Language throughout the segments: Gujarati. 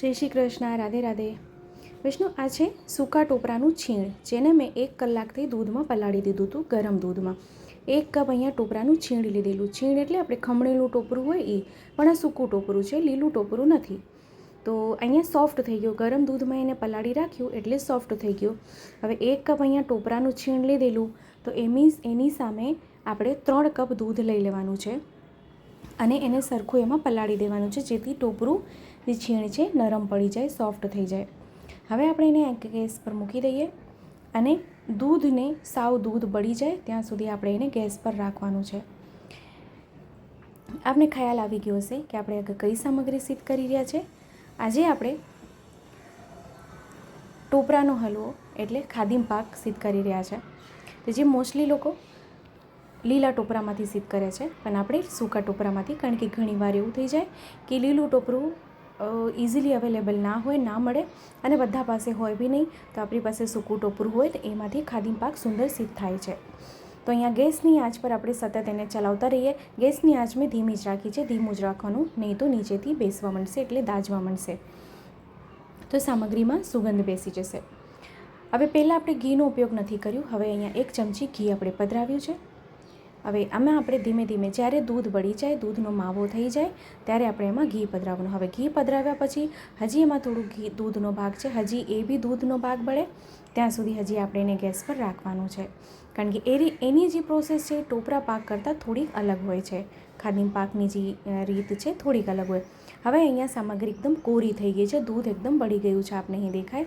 જય શ્રી કૃષ્ણ, રાધે રાધે. વિષ્ણુ, આ છે સૂકા ટોપરાનું છીણ, જેને મેં એક કલાકથી દૂધમાં પલાળી દીધું હતું, ગરમ દૂધમાં. એક કપ અહીંયા ટોપરાનું છીણ લીધેલું. છીણ એટલે આપણે ખમણેલું ટોપરું હોય એ પણ આ સૂકું ટોપરું છે, લીલું ટોપરું નથી. તો અહીંયા સોફ્ટ થઈ ગયું. ગરમ દૂધમાં એને પલાળી રાખ્યું એટલે સોફ્ટ થઈ ગયું. હવે એક કપ અહીંયા ટોપરાનું છીણ લીધેલું, તો એની એની સામે આપણે ત્રણ કપ દૂધ લઈ લેવાનું છે. અને એને સરખું એમાં પલાળી દેવાનું છે, જેથી ટોપરું જે છીણ છે નરમ પડી જાય સોફ્ટ થઈ જાય. હવે આપણે એને એક ગેસ પર મૂકી દઈએ અને દૂધને સાવ દૂધ બળી જાય ત્યાં સુધી આપણે એને ગેસ પર રાખવાનું છે. આપને ખ્યાલ આવી ગયો હશે કે આપણે આગળ કઈ સામગ્રી સિદ્ધ કરી રહ્યા છે. આજે આપણે ટોપરાનો હલવો એટલે ખાદીમ પાક સિદ્ધ કરી રહ્યા છે. તો જે મોસ્ટલી લોકો લીલા ટોપરામાંથી સિદ્ધ કરે છે, પણ આપણે સૂકા ટોપરામાંથી કારણ કે ઘણીવાર એવું થઈ જાય કે લીલું ટોપરું ઇઝીલી અવેલેબલ ના હોય, ના મળે અને બધા પાસે હોય બી નહીં. તો આપણી પાસે સૂકું ટોપરું હોય તો એમાંથી ખાદીમ પાક સુંદર સિદ્ધ થાય છે. તો અહીંયા ગેસની આંચ પર આપણે સતત એને ચલાવતા રહીએ. ગેસની આંચ મેં ધીમી જ રાખી છે. ધીમું જ રાખવાનું નહીં તો નીચેથી બેસવા મળશે એટલે દાજવા મળશે તો સામગ્રીમાં સુગંધ બેસી જશે. હવે પહેલાં આપણે ઘીનો ઉપયોગ નથી કર્યો. હવે અહીંયા એક ચમચી ઘી આપણે પધરાવ્યું છે. હવે આમાં આપણે ધીમે ધીમે જ્યારે દૂધ બળી જાય, દૂધનો માવો થઈ જાય, ત્યારે આપણે એમાં ઘી પધરાવવાનું. હવે ઘી પધરાવ્યા પછી હજી એમાં થોડું ઘી દૂધનો ભાગ છે, હજી એ બી દૂધનો ભાગ બળે, ત્યાં સુધી હજી આપણે એને ગેસ પર રાખવાનું છે. કારણ કે એની એની જે પ્રોસેસ છે, ટોપરા પાક કરતાં થોડીક અલગ હોય છે. ખાદીમ પાકની જે રીત છે, થોડીક અલગ હોય. હવે અહીંયા સામગ્રી એકદમ કોરી થઈ ગઈ છે, દૂધ એકદમ બળી ગયું છે, આપને અહીં દેખાય.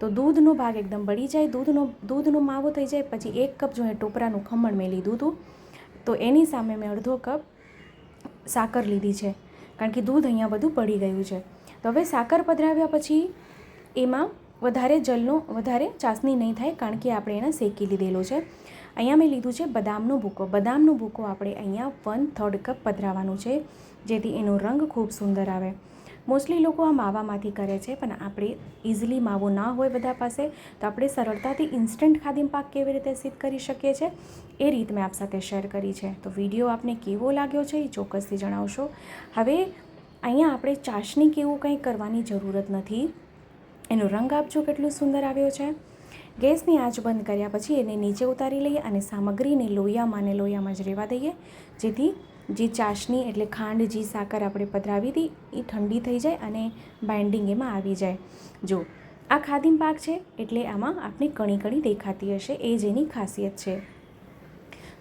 તો દૂધનો ભાગ એકદમ બળી જાય, દૂધનો દૂધનો માવો થઈ જાય, પછી એક કપ જો એ ટોપરાનું ખમણ મેં લીધું હતું તો એની સામે મેં અડધો કપ સાકર લીધી છે, કારણ કે દૂધ અહીંયા બધું પડી ગયું છે. તો હવે સાકર પધરાવ્યા પછી એમાં વધારે જલનો, વધારે ચાસણી નહીં થાય, કારણ કે આપણે એને શેકી લીધેલો છે. અહીંયા મેં લીધું છે બદામનો ભૂકો. બદામનો ભૂકો આપણે અહીંયા વન થર્ડ કપ પધરાવાનું છે, જેથી એનો રંગ ખૂબ સુંદર આવે. મોસ્ટલી લોકો આ માવામાંથી કરે છે, પણ આપણે ઇઝીલી માવો ના હોય બધા પાસે, તો આપણે સરળતાથી ઇન્સ્ટન્ટ ખાદીમ પાક કેવી રીતે સિદ્ધ કરી શકીએ છીએ, એ રીત મેં આપ સાથે શેર કરી છે. તો વીડિયો આપને કેવો લાગ્યો છે એ ચોક્કસથી જણાવશો. હવે અહીંયા આપણે ચાસણી કેવું કંઈ કરવાની જરૂરત નથી. એનો રંગ આપજો કેટલું સુંદર આવ્યો છે. ગેસની આંચ બંધ કર્યા પછી એને નીચે ઉતારી લઈએ અને સામગ્રીને લોહિયામાં ને લોહિયામાં જ રહેવા દઈએ, જેથી જે ચાસણી એટલે ખાંડ, જે સાકર આપણે પધરાવી હતી, એ ઠંડી થઈ જાય અને બાઇન્ડિંગ એમાં આવી જાય. જો, આ ખાદીમ પાક છે એટલે આમાં આપણે કણી કણી દેખાતી હશે, એ જ એની ખાસિયત છે.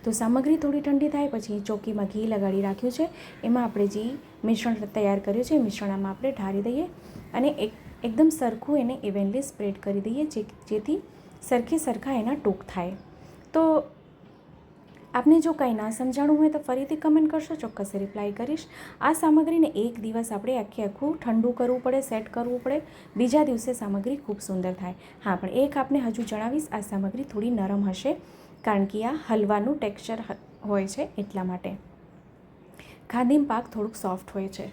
તો સામગ્રી થોડી ઠંડી થાય પછી ચોકીમાં ઘી લગાડી રાખ્યું છે. એમાં આપણે જે મિશ્રણ તૈયાર કર્યું છે મિશ્રણમાં આપણે ઢારી દઈએ અને એક, એકદમ સરખું એને ઇવેનલી સ્પ્રેડ કરી દઈએ, જે, જેથી સરખે સરખા એના ટૂંક થાય. તો આપને જો કંઈ ના સમજાણું હોય તો ફરીથી કમેન્ટ કરશો, ચોક્કસ રિપ્લાય કરીશ. આ સામગ્રીને એક દિવસ આપણે આખે આખું ઠંડુ કરવું પડે સેટ કરવું પડે. બીજા દિવસે સામગ્રી ખૂબ સુંદર થાય. હા, પણ એક આપને હજુ જણાવીશ, આ સામગ્રી થોડી નરમ હશે, કારણ કે આ હલવાનું ટેક્સચર હોય છે એટલા માટે. ખાદીમ પાક થોડુંક સોફ્ટ હોય છે.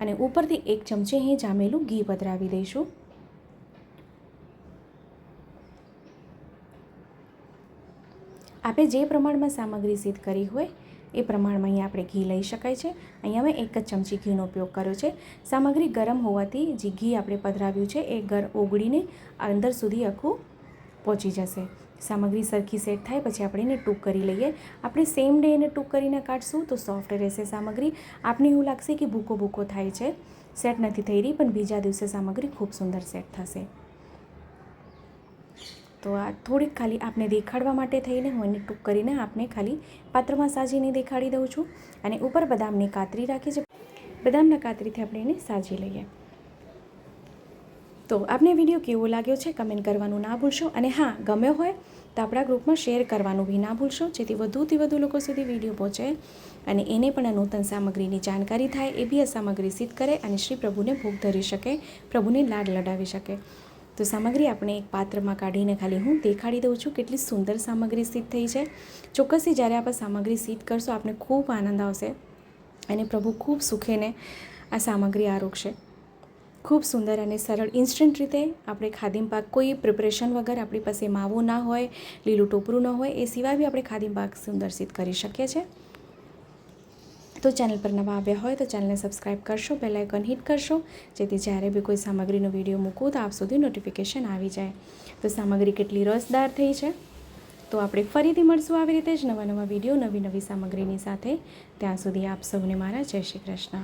અને ઉપરથી એક ચમચી અહીં જામેલું ઘી પધરાવી દઈશું. આપણે જે પ્રમાણમાં સામગ્રી સિદ્ધ કરી હોય, એ પ્રમાણમાં અહીંયા આપણે ઘી લઈ શકાય છે. અહીંયા મેં એક જ ચમચી ઘીનો ઉપયોગ કર્યો છે. સામગ્રી ગરમ હોવાથી જે ઘી આપણે પધરાવ્યું છે, એ ગર ઓગળીને અંદર સુધી આખું પહોંચી જશે. સામગ્રી સરખી સેટ થાય, પછી આપણે એને ટૂંક કરી લઈએ. આપણે સેમ ડે એને ટૂંક કરીને કાઢશું તો સોફ્ટ રહેશે સામગ્રી. આપને એવું લાગશે કે ભૂકો ભૂકો થાય છે. સેટ નથી થઈ રહી, પણ બીજા દિવસે સામગ્રી ખૂબ સુંદર સેટ થશે. તો આ થોડીક ખાલી આપને દેખાડવા માટે થઈને હું એને ટૂંક કરીને આપને ખાલી પાત્રમાં સાજીને દેખાડી દઉં છું અને ઉપર બદામની કાતરી રાખી છે. બદામના કાતરીથી આપણે એને સાજી લઈએ. તો આપને વીડિયો કેવો લાગ્યો છે કમેન્ટ કરવાનું ના ભૂલશો અને હા, ગમ્યો હોય તો આપણા ગ્રુપમાં શેર કરવાનું બી ના ભૂલશો, જેથી વધુથી વધુ લોકો સુધી વીડિયો પહોંચે અને એને પણ આ નૂતન સામગ્રીની જાણકારી થાય, એ બી આ સામગ્રી સિદ્ધ કરે અને શ્રી પ્રભુને ભોગ ધરી શકે, પ્રભુને લાડ લડાવી શકે. તો સામગ્રી આપણે એક પાત્રમાં કાઢીને ખાલી હું દેખાડી દઉં છું કેટલી સુંદર સામગ્રી સિદ્ધ થઈ છે. ચોક્કસથી જ્યારે આપણે સામગ્રી સિદ્ધ કરશો, આપને ખૂબ આનંદ આવશે અને પ્રભુ ખૂબ સુખેને આ સામગ્રી આરોગશે. ખૂબ સુંદર અને સરળ ઇન્સ્ટન્ટ રીતે આપણે ખાદીમ પાક કોઈ પ્રિપરેશન વગર આપણી પાસે માવો ના હોય, લીલું ટોપરું ન હોય, એ સિવાય બી આપણે ખાદીમ પાક સુંદર સિદ્ધ કરી શકીએ છીએ. તો ચેનલ પર નવા આવ્યા હોય તો ચેનલને સબસ્ક્રાઈબ કરશો, બેલ આઇકન હિટ કરશો, જેથી જ્યારે બી કોઈ સામગ્રીનો વીડિયો મૂકું તો આપ સુધી નોટિફિકેશન આવી જાય. તો સામગ્રી કેટલી રસદાર થઈ છે? તો આપણે ફરીથી મળશું આવી રીતે જ નવા નવા વીડિયો નવી નવી સામગ્રીની સાથે. ત્યાં સુધી આપ સૌને મારા જય શ્રી કૃષ્ણ.